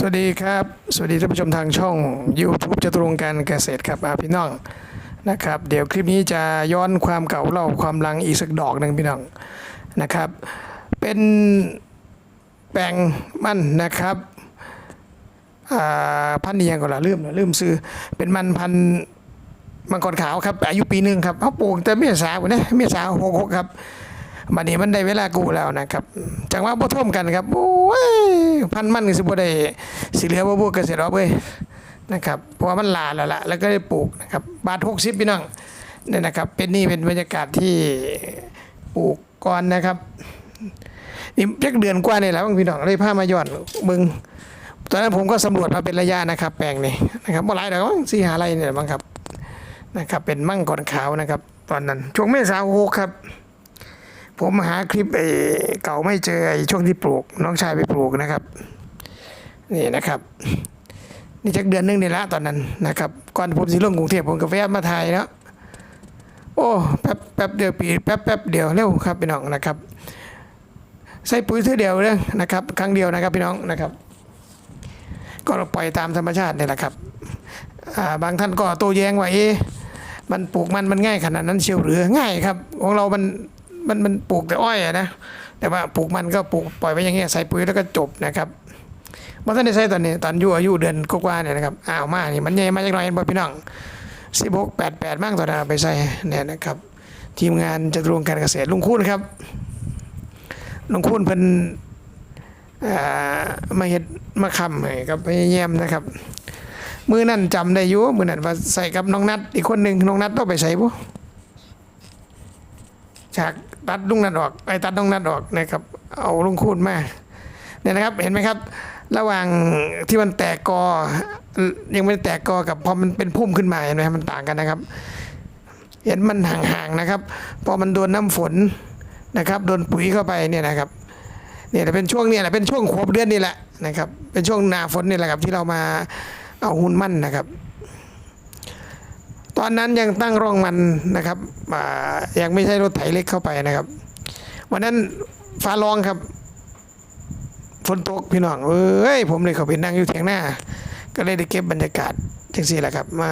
สวัสดีครับ สวัสดีท่านผู้ชมทางช่อง YouTube จตุรงค์การเกษตรครับอาพี่น้องนะครับ เดี๋ยวคลิปนี้จะย้อนความเก่าเล่าความลังอีกสักดอกหนึ่งพี่น้องนะครับ เป็นแปลงมันนะครับพันธุ์นี้ยังก่อนละลืมละลืมซื้อเป็นมันพันธุ์มังกรขาวครับอายุปีหนึ่งครับเขาปลูกแต่เมษาวันนี้เมษาหกหกครับ บัดนี้มันได้เวลากูแล้วนะครับจังว่าบ่ท่วมกันครับโอ้ยพันมันสิบ่ได้สิเหลือบ่บ่เกษตรออกเว้ยนะครับเพราะว่ามันลาแล้วล่ะแล้วก็ได้ปลูกนะครับบาท60พี่น้องเนี่ยนะครับเป็นนี่เป็นบรรยากาศที่ปลูกก่อนนะครับนี่เพียงเดือนกว่านี่แหละพี่น้องเลยพามาย้อนมึงตอนนั้นผมก็สำรวจมาเป็นระยะนะครับ แปลงนี่นะครับบ่หลายดอกมั้งสี่หาไรเนี่ยมั้งครับนะครับเป็นมั่งก่อนขาวนะครับ ตอนนั้นช่วงเมษาหกครับ ผมหาคลิปไอ้เก่าไม่เจอไอ้ช่วงที่ปลูก น้องชายไปปลูกนะครับ นี่นะครับ นี่จักเดือนหนึงนี่ละตอนนั้นนะครับก่อนผมสิลงกรุงเทพผมก็แวะมาถ่ายแล้วโอ้แป๊บแป๊บเดียวปีแป๊บแป๊บเดียวเร็วครับพี่น้องนะครับ ใส่ปุ๋ยเท่าเดียวเลยนะครับ ครั้งเดียวนะครับพี่น้องนะครับ ก็ปล่อยตามธรรมชาตินี่แหละครับาบางท่านก็โต้แย้งว่าเอ๊ะมันปลูกมันมันง่ายขนาดนั้นเชียวหรือง่ายครับ ของเรามัน มันมันปลูกแต่อ้อยอะนะแต่ว่าปลูกมันก็ปลูกปล่อยไว้อย่างเงี้ยใส่ปุ๋ยแล้วก็จบนะครับมาท่านได้ใช้ตอนนี้ตอนอยุอายุเดือนกว่าเนี่ยนะครับอ้าวมานี่มันใหญ่มาจากไหนบ่พี่น้องสิบหกแปดแปดมั่งตอนนั้นไปใส่เนี่ยนะครับ ทีมงานจะรวงการเกษตรลุงคูณครับลุงคูณเพิ่นอ่ามาเฮ็ดมาคำให้กับพยายามนะครับมือนั่นจำได้อยู่มือนั่นว่าใส่กับน้องนัดอีกคนหนึ่งน้องนัดต้องไปใส่บุ ฉากตัดลุงนัดออกไอ้ตัดลุงนัดออกนะครับ เอาลุงคูณมาเนี่ยนะครับเห็นไหมครับ ระหว่างที่มันแตกกอ ยังไม่แตกกอกับพอมันเป็นพุ่มขึ้นมาเห็นไหมมันต่างกันนะครับ เห็นมันห่างๆนะครับ พอมันโดนน้ำฝนนะครับโดนปุ๋ยเข้าไปเนี่ยนะครับเนี่ยแหละเป็นช่วงเนี่ยแหละเป็นช่วงขวบเดือนนี่แหละนะครับ เป็นช่วงหนาฝนนี่แหละครับที่เรามาเอาหุ่นมั่นนะครับ ตอนนั้นยังตั้งร่องมันนะครับยังไม่ใช่รถไถเล็กเข้าไปนะครับ วันนั้นฟ้าร้องครับฝนตกพี่น้องเอ้ยผมเลยเขาไปนั่งอยู่เถียงหน้า ก็เลยได้เก็บบรรยากาศจังสี่แหละครับ มา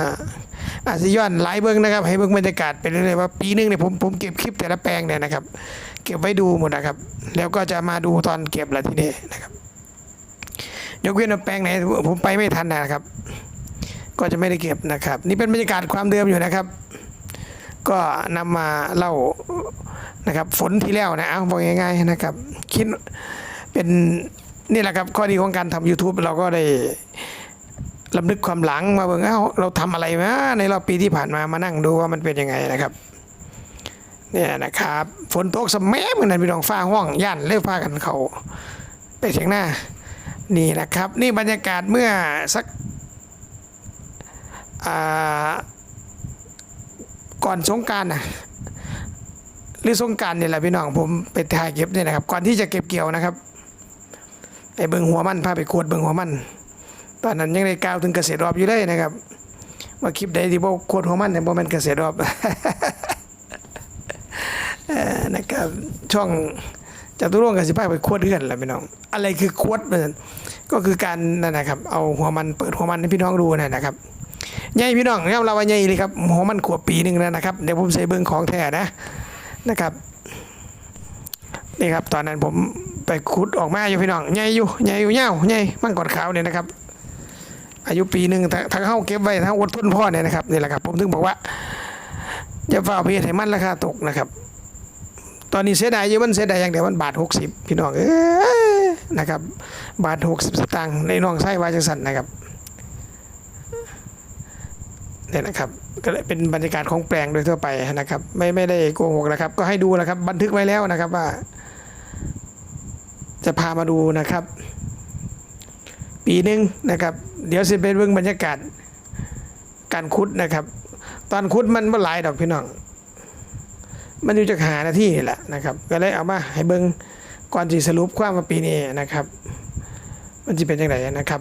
อาจจะย้อนหลายเบิ้งนะครับ ให้เบิ้งบรรยากาศไปเรื่อยๆว่าปีหนึงเนี่ยผมผมเก็บคลิปแต่ละแปลงเนี่ยนะครับ เก็บไว้ดูหมดนะครับ แล้วก็จะมาดูตอนเก็บละทีนี้นะครับยกเว้นว่าแปลงไหนผมไปไม่ทันนะครับ ก็จะไม่ได้เก็บนะครับ นี่เป็นบรรยากาศความเดิมอยู่นะครับ ก็นำมาเล่านะครับฝนที่แล้วนะเอาบอกง่ายๆนะครับ คิดเป็นนี่แหละครับข้อดีของการทำ YouTube เราก็ได้ลำลึกความหลังมาเบิ่งเอ้าเราทำอะไรมาในรอบปีที่ผ่านมามานั่งดูว่ามันเป็นยังไงนะครับเนี่ยนะครับฝนตกสมแม่เหมือนนั้นพี่น้องฟ้าห้องย่านเล่ฟ้ากันเขาไปเสียงหน้านี่นะครับ นี่บรรยากาศเมื่อสัก ก่อนสงการนะหรือสงการเนี่ยแหละพี่น้องผมไปถ่ายเก็บเนี่ยนะครับ ก่อนที่จะเก็บเกี่ยวนะครับไปเบิ่งหัวมันพาไปขวดเบิ่งหัวมันตอนนั้นยังได้กล่าวถึงเกษตรรอบอยู่เลยนะครับว่าคลิปใดที่บ่ขวดหัวมันเนี่ยบ่แม่นเกษตรรอบเอ่อนะครับช่องจตุรงค์กับสิพาไปขวดเฮือนแหละพี่น้อง อะไรคือขวดก็คือการนั่นนะครับ เอาหัวมันเปิดหัวมันให้พี่น้องดูนะนะครับ ใหญ่พี่น้องครับเราว่าใหญ่เลยครับหัวมันขวบปีหนึ่งแล้วนะครับเดี๋ยวผมใส่เบิ้งของแท้นะนะครับนี่ครับตอนนั้นผมไปขุดออกมาอยู่พี่น้องใหญ่อยู่ใหญ่อยู่เงาใหญ่มั่งกอดขาวเนี่ยนะครับ อายุปีหนึ่งถ้าถ้าเข้าเก็บไว้ถ้าอดทนพ่อเนี่ยนะครับนี่แหละครับผมถึงบอกว่าจะฝ่าเพจให้มันราคาตกนะครับตอนนี้เสียดายอยู่มันเสียดายอย่างเดียวมันบาทหกสิบพี่น้องเอ้ยนะครับบาทหกสิบสตางค์ในน้องไส้วาจังสันนะครับ เนี่ยนะครับก็เลยเป็นบรรยากาศของแปลงโดยทั่วไปนะครับ ไม่ไม่ได้โกหกนะครับ ก็ให้ดูนะครับ บันทึกไว้แล้วนะครับว่า จะพามาดูนะครับ ปีหนึ่งนะครับ เดี๋ยวสิเป็นเบื้องบรรยากาศการคุดนะครับ ตอนคุดมันไม่หลายดอกพี่น้องมันอยู่จากหาหน้าที่นี่แหละนะครับ ก็เลยเอามาให้เบิ้งก่อนที่สรุปความว่าปีนี้นะครับ มันจะเป็นยังไงนะครับ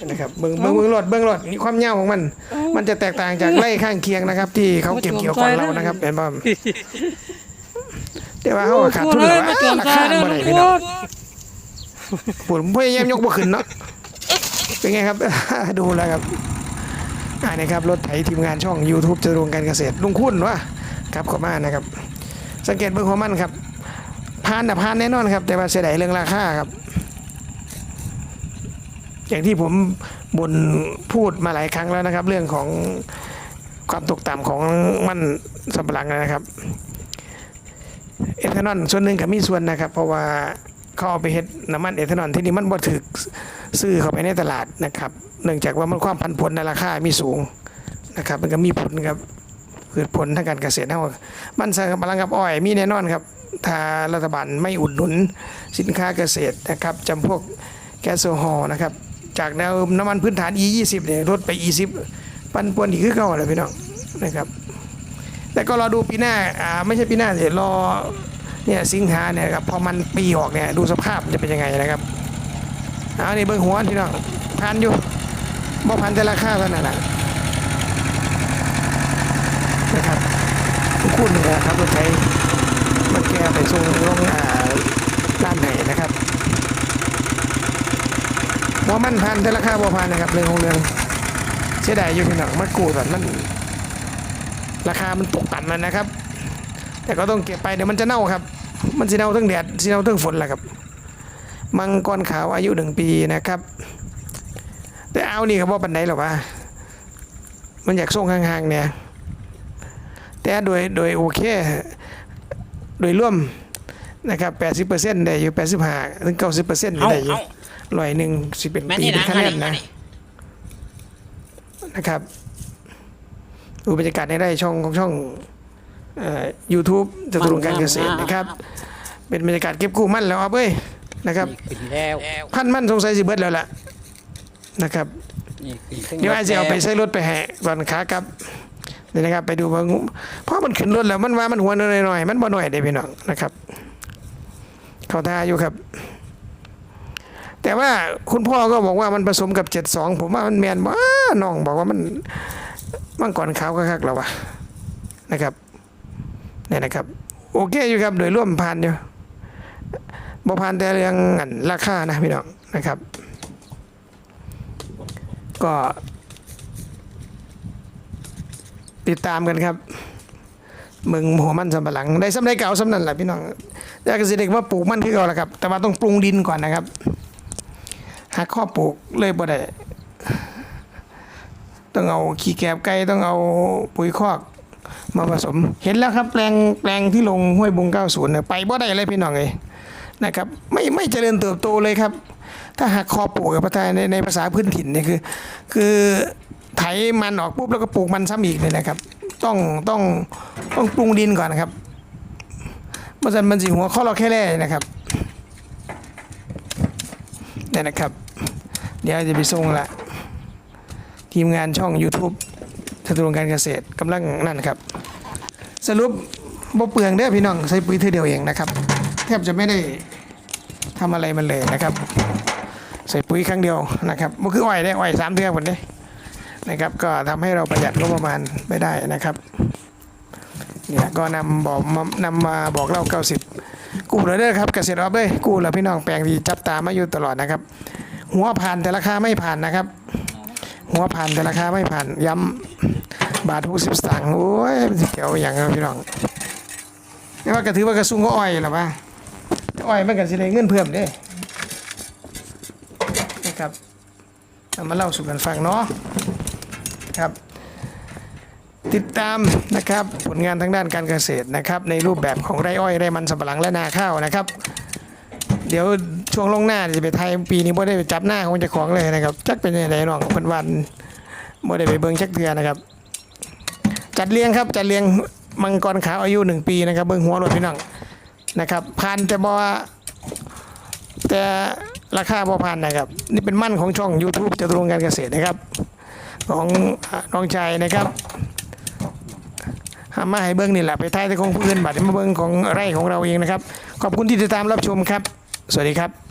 นี่นะครับเบิ่งเบิ่งเบิ่งรถเบิ่งรถนี่ความยาวของมัน มันจะแตกต่างจากไร่ข้างเคียงนะครับ ที่เขาเก็บเกี่ยวก่อนเรานะครับเห็นบ่แต่ว่าเขาก็ขาดทุนเลแล้ยวมาจวงราตาคายเด้อบ่ลูได้กพี่โคน้องตรผมพยายามยกบ่ขึ้นเนาะเป็นไงครับ ดูแล้วครับอ่านี่ครับรถไถทีมงานช่อง YouTube จรุงการเกษตรลุงคุณวะครับขอบมานะครับ สังเกตเบิ่งหัวมันครับพานน่ะพานแน่นอนครับ แต่ว่าเสียดายเรื่องราคาครับ อย่างที่ผมบ่นพูดมาหลายครั้งแล้วนะครับ เรื่องของความตกต่ำของมันสำปะหลังนะครับ เอทานอลส่วนหนึ่งก็มีส่วนนะครับ เพราะว่าเขาเอาไปเฮ็ดน้ำมันเอทานอลที่นี่มันบ่ถึกซื้อเข้าไปในตลาดนะครับ เนื่องจากว่ามันความผันผวนในราคามีสูงนะครับ มันก็มีผลครับคือผลทางการเกษตรเฮามันสำปะหลังกับอ้อยมีแน่นอนครับถ้ารัฐบาลไม่อุดหนุนสินค้าเกษตรนะครับจำพวกแก๊สโซฮอล์นะครับ จากแนวน้ำมันพื้นฐาน E20 เนี่ยลดไป E10 ปันป่วนอีกคือเก่าเลยพี่น้องนะครับ แต่ก็รอดูปีหน้าอ่าไม่ใช่ปีหน้าเสิรอเนี่ยสิงหาเนี่ยครับพอมันปีออกเนี่ยดูสภาพจะเป็นยังไงนะครับเอานี่เบิ้งหัวพี่น้องพันอยู่บ่พันแต่ราคาเท่านั้นแหละนะครับคู่หนึ่งนะครับรถไถมาแก้ไปส่งลงอ่าด้านไหนนะครับ หัวมันพันแต่ราคาบ่พันนะครับเรื่องของเรื่องเสียดายอยู่พี่น้องมากู้ตอนมัน ราคามันตกต่ำมันนะครับ แต่ก็ต้องเก็บไปเดี๋ยวมันจะเน่าครับ มันสิเน่าทั้งแดดสิเน่าทั้งฝนแหละครับ มังกรขาวอายุหนึ่งปีนะครับ แต่เอานี่ครับว่าปันไหนหรอวะมันอยากส่งห่างๆเนี่ยแต่โดยโดยโอเค โดยร่วมนะครับแปดสิบเปอร์เซ็นต์ได้อยู่แปดสิบห้าถึงเก้าสิบเปอร์เซ็นต์ได้อยู่ เอาร้อยหนึ่งสิเป็นแม่ปีนี่เป็นะนคะแนนมานะนี่นะครับดูบรรยากาศในไร่ช่องของช่องยูทูบจะตรงการเกษตรนะครับ เป็นบรรยากาศเก็บกู้มั่นแล้วครับเอ้ยนะครับนี่ขึ้นแล้วพันมั่นสงสัยสิเบิดแล้วล่ะนะครับนี่ขึ้นเดี๋ยวไอ้จะเอาไปใช้รถไปแห่ก่อนขากลับนี่นะครับ ไปดูว่างูเพราะมันขึ้นรถแล้วมันว่ามันหัวหน่อยๆมันบ่หน่อยเด้พี่น้องนะครับ เขาท่าอยู่ครับ แต่ว่าคุณพ่อก็บอกว่ามันผสมกับเจ็ดสองผมว่ามันแมนบ้าน้องบอกว่ามันมังก่อนขาวคักๆแล้วะนะครับเนี่ยนะครับ โอเคอยู่ครับโดยร่วมผ่านอยู่บ่ผ่านแต่เรื่องอันราคานะพี่น้องนะครับ ก็ ติดตามกันครับมืองหัวมันสำปะหลังได้สำได้เก่าสำนั่นแหละพี่น้องอยากจะสิเด็กว่าปลูกมันคือเก่าแหละครับ แต่ว่าต้องปรุงดินก่อนนะครับาข้อปลูกเลยบ่ได้ต้องเอาขี้แกบไก่ต้องเอาปุ๋ยคอกมาผสม เห็นแล้วครับแปลงแปลงที่ลงห้วยบุง90เนี่ยไปบ่ได้เลยพี่น้องเลยนะครับ ไม่ไม่เจริญเติบโตเลยครับ ถ้าหักคอปลูกกับภาษาในในภาษาพื้นถิ่นเนี่ยคือ คือไถมันออกปุ๊บแล้วก็ปลูกมันซ้ำอีกเลยนะครับ ต้องต้องต้องปรุงดินก่อนนะครับเมื่อสันมันสีหัวข้อเราแค่แร่นะครับนี่นะครับ เดี๋ยวจะไปส่งละทีมงานช่อง YouTube สตูรงการเกษตรกำลังนั่นครับ สรุปบ่เปลืองเด้อพี่น้องใช้ปุ๋ยเท่าเดียวเองนะครับ แทบจะไม่ได้ทำอะไรมันเลยนะครับ ใส่ปุ๋ยครั้งเดียวนะครับมันคืออ้อยได้อ้อยสามเทือกหมดเลยนะครับ ก็ทำให้เราประหยัดงบประมาณไม่ได้นะครับเนี่ยก็นำบอกนำมาบอกเล่าเก้าสิบกู้เลยเด้อครับเกษตรออฟเอ้ยกู้แล้วพี่น้องแปลงที่จับตามาอยู่ตลอดนะครับ หัวผ่านแต่ราคาไม่ผ่านนะครับ หัวผ่านแต่ราคาไม่ผ่านย้ำบาทหกสิบสตางค์โอ้ยมันสิเกี่ยวอย่างนั้นพี่น้องนี่ว่ากระถือว่ากระซุ่งก็อ้อยหรอวะอ้อยมันกันสิเลยเงินเพิ่มเด้นะครับมาเล่าสู่กันฟังเนาะครับติดตามนะครับผลงานทางด้านการเกษตรนะครับในรูปแบบของไร่อ้อยไร่มันสำปะหลังและนาข้าวนะครับ เดี๋ยว ช่วงลงหน้าจะไปไทยปีนี้บ่ได้ไปจับหน้าของเจ้าของเลยนะครับจักเป็นยังไงน้องเพิ่นวันบ่ได้ไปเบิ่งจักเทือนะครับ จัดเลี้ยงครับจัดเลี้ยงมังกรขาวอายุหนึ่งปีนะครับ เบิ่งหัวรถพี่น้องนะครับผ่านแต่บ่ว่าแต่ราคาพอพันนะครับ นี่เป็นมั่นของช่อง YouTube จตุรงการเกษตรนะครับ ของน้องชายนะครับหามาให้เบิ้งนี่แหละไปท้ายแต่ของผู้อื่นบัดนี้มาเบิ้งของไร่ของเราเองนะครับ ขอบคุณที่ติดตามรับชมครับ สวัสดีครับ